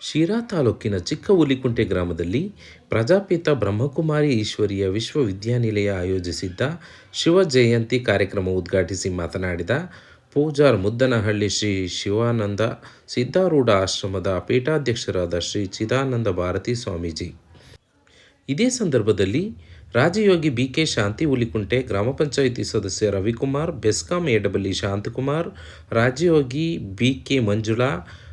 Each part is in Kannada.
ಶಿರಾ ತಾಲೂಕಿನ ಚಿಕ್ಕ ಹುಲಿಕುಂಟೆ ಗ್ರಾಮದಲ್ಲಿ ಪ್ರಜಾಪಿತ ಬ್ರಹ್ಮಕುಮಾರಿ ಈಶ್ವರಿಯ ವಿಶ್ವವಿದ್ಯಾನಿಲಯ ಆಯೋಜಿಸಿದ್ದ ಶಿವ ಜಯಂತಿ ಕಾರ್ಯಕ್ರಮ ಉದ್ಘಾಟಿಸಿ ಮಾತನಾಡಿದ ಪೂಜಾರ್ ಮುದ್ದನಹಳ್ಳಿ ಶ್ರೀ ಶಿವಾನಂದ ಸಿದ್ಧಾರೂಢ ಆಶ್ರಮದ ಪೀಠಾಧ್ಯಕ್ಷರಾದ ಶ್ರೀ ಚಿದಾನಂದ ಭಾರತಿ ಸ್ವಾಮೀಜಿ. ಇದೇ ಸಂದರ್ಭದಲ್ಲಿ ರಾಜಯೋಗಿ ಬಿ ಕೆ ಶಾಂತಿ ಹುಲಿಕುಂಟೆ ಗ್ರಾಮ ಪಂಚಾಯಿತಿ ಸದಸ್ಯ ರವಿಕುಮಾರ್, ಬೆಸ್ಕಾಂ ಎಡಬಲ್ಲಿ ಶಾಂತಕುಮಾರ್ ರಾಜಯೋಗಿ ಬಿ ಕೆ ಮಂಜುಳಾ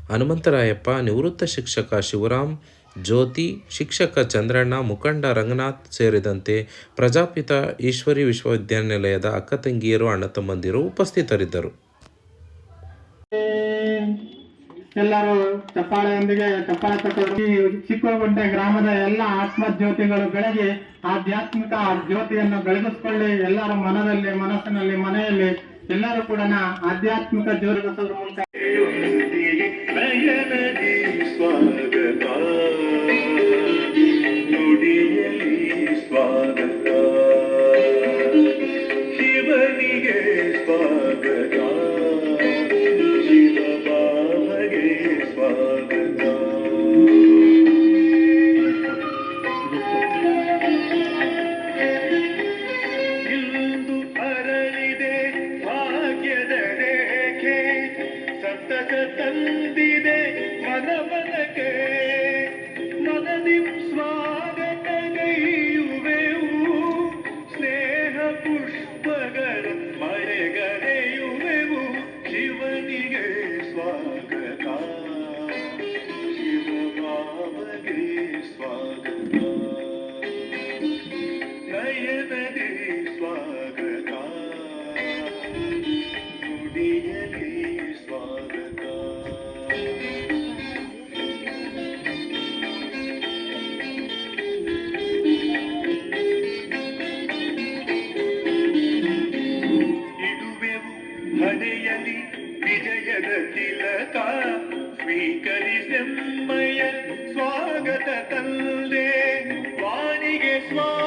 ಹನುಮಂತರಾಯಪ್ಪ, ನಿವೃತ್ತ ಶಿಕ್ಷಕ ಶಿವರಾಮ್ ಜ್ಯೋತಿ, ಶಿಕ್ಷಕ ಚಂದ್ರಣ್ಣ, ಮುಖಂಡ ರಂಗನಾಥ್ ಸೇರಿದಂತೆ ಪ್ರಜಾಪಿತ ಈಶ್ವರಿ ವಿಶ್ವವಿದ್ಯಾನಿಲಯದ ಅಕ್ಕ ತಂಗಿಯರು, ಅಣ್ಣ ತಮ್ಮಂದಿರು ಉಪಸ್ಥಿತರಿದ್ದರು. ಎಲ್ಲರೂ ಚಪ್ಪಾಳೆಯೊಂದಿಗೆ ಚಪ್ಪಾಳೆ ಈ ಚಿಕ್ಕಗುಂಟೆ ಗ್ರಾಮದ ಎಲ್ಲ ಆತ್ಮ ಜ್ಯೋತಿಗಳು ಬೆಳಗಿ ಆಧ್ಯಾತ್ಮಿಕ ಜ್ಯೋತಿಯನ್ನು ಬೆಳಗಿಸ್ಕೊಳ್ಳಿ. ಎಲ್ಲರ ಮನದಲ್ಲಿ, ಮನಸ್ಸಿನಲ್ಲಿ, ಮನೆಯಲ್ಲಿ ಎಲ್ಲರೂ ಕೂಡ ಆಧ್ಯಾತ್ಮಿಕ ಜ್ಯೋತಿ ಸ್ವಾಗತ ತಂದೆ. ವಾಣಿಗೆ ಸ್ವಾಗತ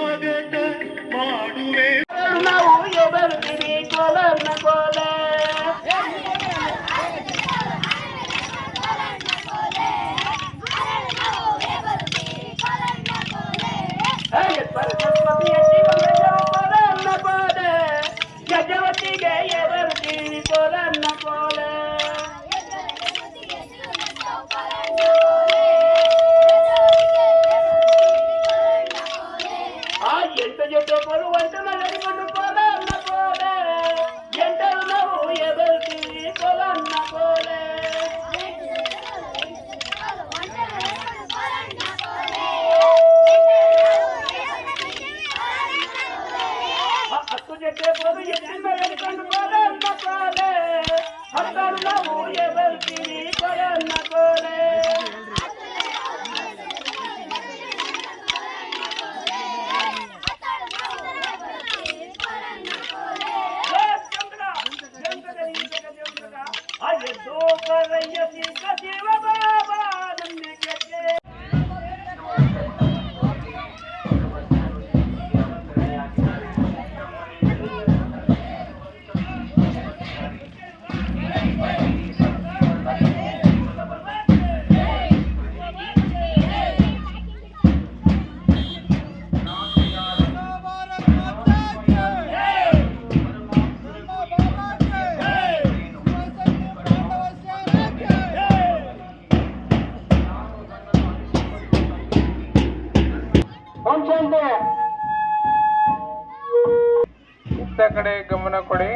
ಗಮನ ಕೊಡಿ.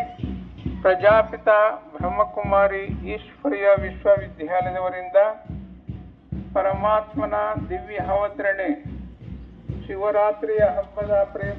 ಪ್ರಜಾಪಿತ ಬ್ರಹ್ಮಕುಮಾರಿ ಈಶ್ವರ್ಯ ವಿಶ್ವವಿದ್ಯಾಲಯದವರಿಂದ ಪರಮಾತ್ಮನ ದಿವ್ಯ ಅವತರಣೆ ಶಿವರಾತ್ರಿಯ ಹಬ್ಬದ ಪ್ರೇಮ.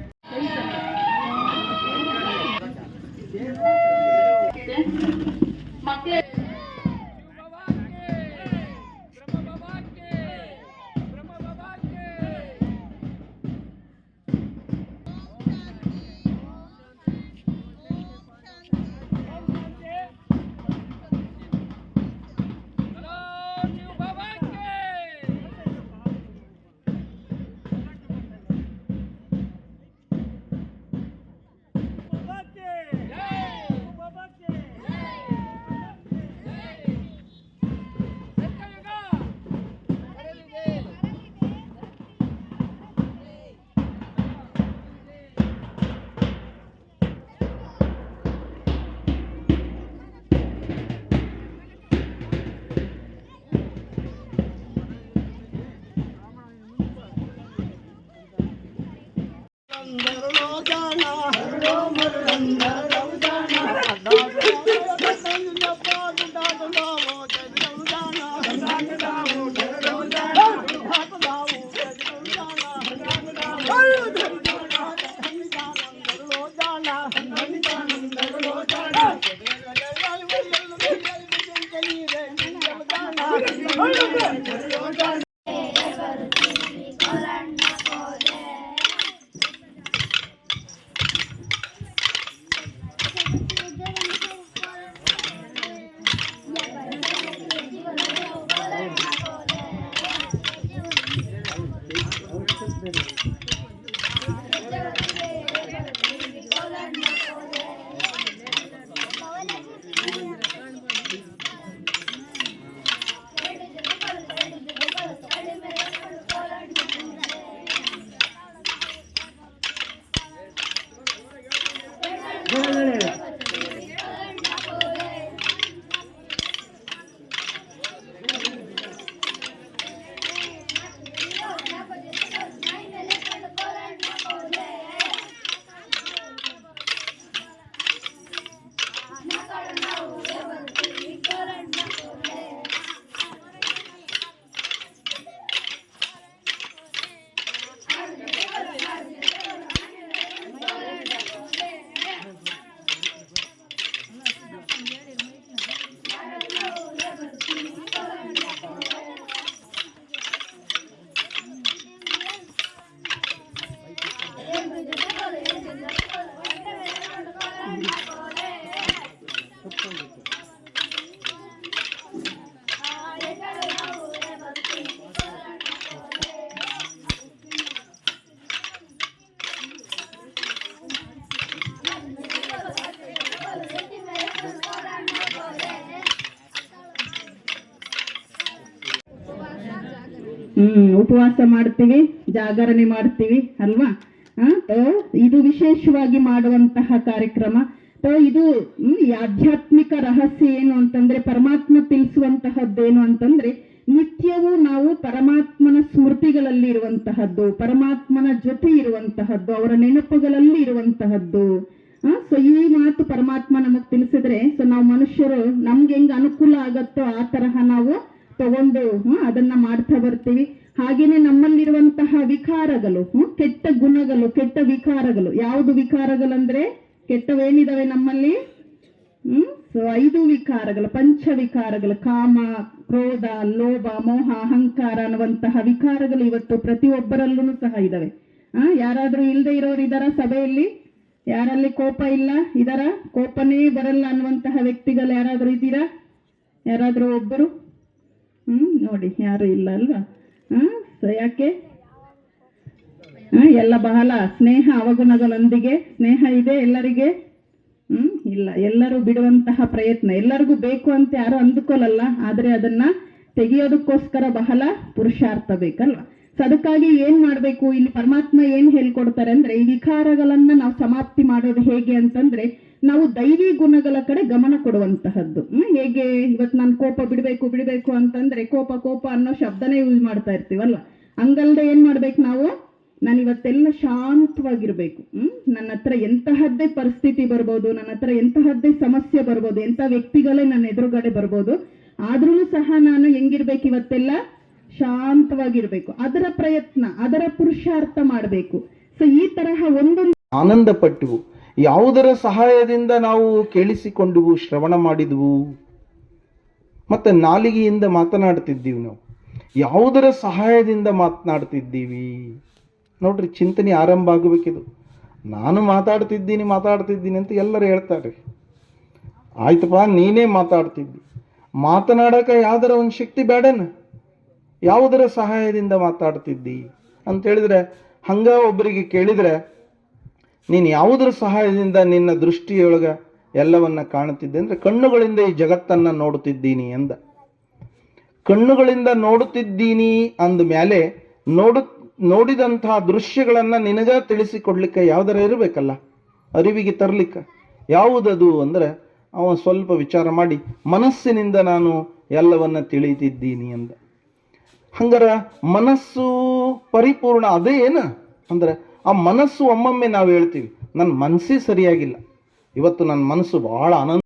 रो मरंदा ಹ್ಮ್ ಉಪವಾಸ ಮಾಡ್ತೀವಿ ಜಾಗರಣೆ ಮಾಡ್ತೀವಿ ಅಲ್ವಾ? ಇದು ವಿಶೇಷವಾಗಿ ಮಾಡುವಂತಹ ಕಾರ್ಯಕ್ರಮ. ಇದು ಈ ಆಧ್ಯಾತ್ಮಿಕ ರಹಸ್ಯ ಏನು ಅಂತಂದ್ರೆ, ಪರಮಾತ್ಮ ತಿಳಿಸುವಂತಹದ್ದೇನು ಅಂತಂದ್ರೆ, ನಿತ್ಯವೂ ನಾವು ಪರಮಾತ್ಮನ ಸ್ಮೃತಿಗಳಲ್ಲಿ ಇರುವಂತಹದ್ದು, ಪರಮಾತ್ಮನ ಜೊತೆ ಇರುವಂತಹದ್ದು, ಅವರ ನೆನಪುಗಳಲ್ಲಿ ಇರುವಂತಹದ್ದು. ಸೊ ಈ ಮಾತು ಪರಮಾತ್ಮ ನಮಗ್ ತಿಳಿಸಿದ್ರೆ ಸೊ ನಾವು ಮನುಷ್ಯರು ನಮ್ಗೆ ಹೆಂಗ್ ಅನುಕೂಲ ಆಗತ್ತೋ ಆ ತರಹ ನಾವು ತಗೊಂಡು ಅದನ್ನ ಮಾಡ್ತಾ ಬರ್ತೀವಿ. ಹಾಗೇನೆ ನಮ್ಮಲ್ಲಿರುವಂತಹ ವಿಕಾರಗಳು ಕೆಟ್ಟ ಗುಣಗಳು, ಕೆಟ್ಟ ವಿಕಾರಗಳು, ಯಾವುದು ವಿಕಾರಗಳಂದ್ರೆ ಕೆಟ್ಟವೇನಿದಾವೆ ನಮ್ಮಲ್ಲಿ? ಹ್ಮ್? ಸೊ ಐದು ವಿಕಾರಗಳು ಪಂಚ ವಿಕಾರಗಳು ಕಾಮ, ಕ್ರೋಧ, ಲೋಭ, ಮೋಹ, ಅಹಂಕಾರ ಅನ್ನುವಂತಹ ವಿಕಾರಗಳು ಇವತ್ತು ಪ್ರತಿಯೊಬ್ಬರಲ್ಲೂ ಸಹ ಇದಾವೆ. ಆ, ಯಾರಾದ್ರೂ ಇಲ್ಲದೆ ಇರೋರು ಇದಾರ ಸಭೆಯಲ್ಲಿ? ಯಾರಲ್ಲಿ ಕೋಪ ಇಲ್ಲ, ಇದರ? ಕೋಪನೇ ಬರಲ್ಲ ಅನ್ನುವಂತಹ ವ್ಯಕ್ತಿಗಳು ಯಾರಾದ್ರೂ ಇದ್ದೀರಾ? ಯಾರಾದ್ರೂ ಒಬ್ಬರು? ಹ್ಮ್, ನೋಡಿ, ಯಾರು ಇಲ್ಲ ಅಲ್ವಾ? ಹ್ಮ್ ಸೊ ಯಾಕೆ? ಎಲ್ಲ ಬಹಳ ಸ್ನೇಹ ಅವಗುಣಗಳೊಂದಿಗೆ, ಸ್ನೇಹ ಇದೆ ಎಲ್ಲರಿಗೆ? ಹ್ಮ್, ಇಲ್ಲ, ಎಲ್ಲರೂ ಬಿಡುವಂತಹ ಪ್ರಯತ್ನ. ಎಲ್ಲರಿಗೂ ಬೇಕು ಅಂತ ಯಾರು ಅಂದುಕೊಳ್ಳಲ್ಲ ಆದ್ರೆ ಅದನ್ನ ತೆಗೆಯೋದಕ್ಕೋಸ್ಕರ ಬಹಳ ಪುರುಷಾರ್ಥ ಬೇಕಲ್ವಾ? ಸೊ ಅದಕ್ಕಾಗಿ ಏನ್ ಮಾಡ್ಬೇಕು? ಇಲ್ಲಿ ಪರಮಾತ್ಮ ಏನ್ ಹೇಳ್ಕೊಡ್ತಾರೆ ಅಂದ್ರೆ, ಈ ವಿಕಾರಗಳನ್ನ ನಾವು ಸಮಾಪ್ತಿ ಮಾಡೋದು ಹೇಗೆ ಅಂತಂದ್ರೆ, ನಾವು ದೈವಿ ಗುಣಗಳ ಕಡೆ ಗಮನ ಕೊಡುವಂತಹದ್ದು. ಹೇಗೆ ಇವತ್ತು ನಾನು ಕೋಪ ಬಿಡಬೇಕು ಬಿಡಬೇಕು ಅಂತಂದ್ರೆ, ಕೋಪ ಕೋಪ ಅನ್ನೋ ಶಬ್ದನೇ ಯೂಸ್ ಮಾಡ್ತಾ ಇರ್ತೀವಲ್ವ? ಹಂಗಲ್ದೆ ಏನ್ ಮಾಡ್ಬೇಕು ನಾವು? ನಾನು ಇವತ್ತೆಲ್ಲ ಶಾಂತವಾಗಿರ್ಬೇಕು. ಹ್ಮ್? ನನ್ನ ಹತ್ರ ಎಂತಹದ್ದೇ ಪರಿಸ್ಥಿತಿ ಬರ್ಬೋದು, ನನ್ನ ಹತ್ರ ಎಂತಹದ್ದೇ ಸಮಸ್ಯೆ ಬರ್ಬೋದು, ಎಂತ ವ್ಯಕ್ತಿಗಳೇ ನನ್ನ ಎದುರುಗಡೆ ಬರ್ಬೋದು, ಆದ್ರೂ ಸಹ ನಾನು ಹೆಂಗಿರ್ಬೇಕು ಇವತ್ತೆಲ್ಲ? ಶಾಂತವಾಗಿರ್ಬೇಕು. ಅದರ ಪ್ರಯತ್ನ, ಅದರ ಪುರುಷಾರ್ಥ ಮಾಡಬೇಕು. ಸೊ ಈ ತರಹ ಒಂದೊಂದು ಆನಂದ ಪಟ್ಟುವು ಯಾವುದರ ಸಹಾಯದಿಂದ ನಾವು ಕೇಳಿಸಿಕೊಂಡುವು ಶ್ರವಣ ಮಾಡಿದವು? ಮತ್ತೆ ನಾಲಿಗೆಯಿಂದ ಮಾತನಾಡ್ತಿದ್ದೀವಿ ನಾವು. ಯಾವುದರ ಸಹಾಯದಿಂದ ಮಾತನಾಡ್ತಿದ್ದೀವಿ? ನೋಡ್ರಿ, ಚಿಂತನೆ ಆರಂಭ ಆಗಬೇಕಿದು ನಾನು ಮಾತಾಡ್ತಿದ್ದೀನಿ ಮಾತಾಡ್ತಿದ್ದೀನಿ ಅಂತ ಎಲ್ಲರೂ ಹೇಳ್ತಾರೆ. ಆಯ್ತಪ್ಪ, ನೀನೇ ಮಾತಾಡ್ತಿದ್ದಿ. ಮಾತನಾಡಕ ಯಾವ್ದರ ಒಂದು ಶಕ್ತಿ ಬೇಡನ ಯಾವುದರ ಸಹಾಯದಿಂದ ಮಾತಾಡ್ತಿದ್ದಿ? ಅಂತ ಹೇಳಿದ್ರೆ, ಹಂಗ ಒಬ್ಬರಿಗೆ ಕೇಳಿದ್ರೆ, ನೀನು ಯಾವುದರ ಸಹಾಯದಿಂದ ನಿನ್ನ ದೃಷ್ಟಿಯೊಳಗ ಎಲ್ಲವನ್ನ ಕಾಣುತ್ತಿದ್ದೆ ಅಂದ್ರೆ, ಕಣ್ಣುಗಳಿಂದ ಈ ಜಗತ್ತನ್ನ ನೋಡುತ್ತಿದ್ದೀನಿ ಅಂದ ಕಣ್ಣುಗಳಿಂದ ನೋಡುತ್ತಿದ್ದೀನಿ ಅಂದ ಮೇಲೆ ನೋಡು ನೋಡಿದಂತಹ ದೃಶ್ಯಗಳನ್ನು ನಿನಗ ತಿಳಿಸಿಕೊಡ್ಲಿಕ್ಕೆ ಯಾವ್ದಾರ ಇರಬೇಕಲ್ಲ? ಅರಿವಿಗೆ ತರ್ಲಿಕ್ಕೆ. ಯಾವುದದು ಅಂದ್ರೆ, ಅವ ಸ್ವಲ್ಪ ವಿಚಾರ ಮಾಡಿ, ಮನಸ್ಸಿನಿಂದ ನಾನು ಎಲ್ಲವನ್ನ ತಿಳಿತಿದ್ದೀನಿ ಅಂದ. ಹಂಗಾರ ಮನಸ್ಸು ಪರಿಪೂರ್ಣ ಅದೇ ಏನ? ಅಂದ್ರೆ, ಆ ಮನಸ್ಸು ಒಮ್ಮೊಮ್ಮೆ ನಾವು ಹೇಳ್ತೀವಿ ನನ್ನ ಮನಸ್ಸೇ ಸರಿಯಾಗಿಲ್ಲ. ಇವತ್ತು ನನ್ನ ಮನಸ್ಸು ಬಹಳ ಆನಂದ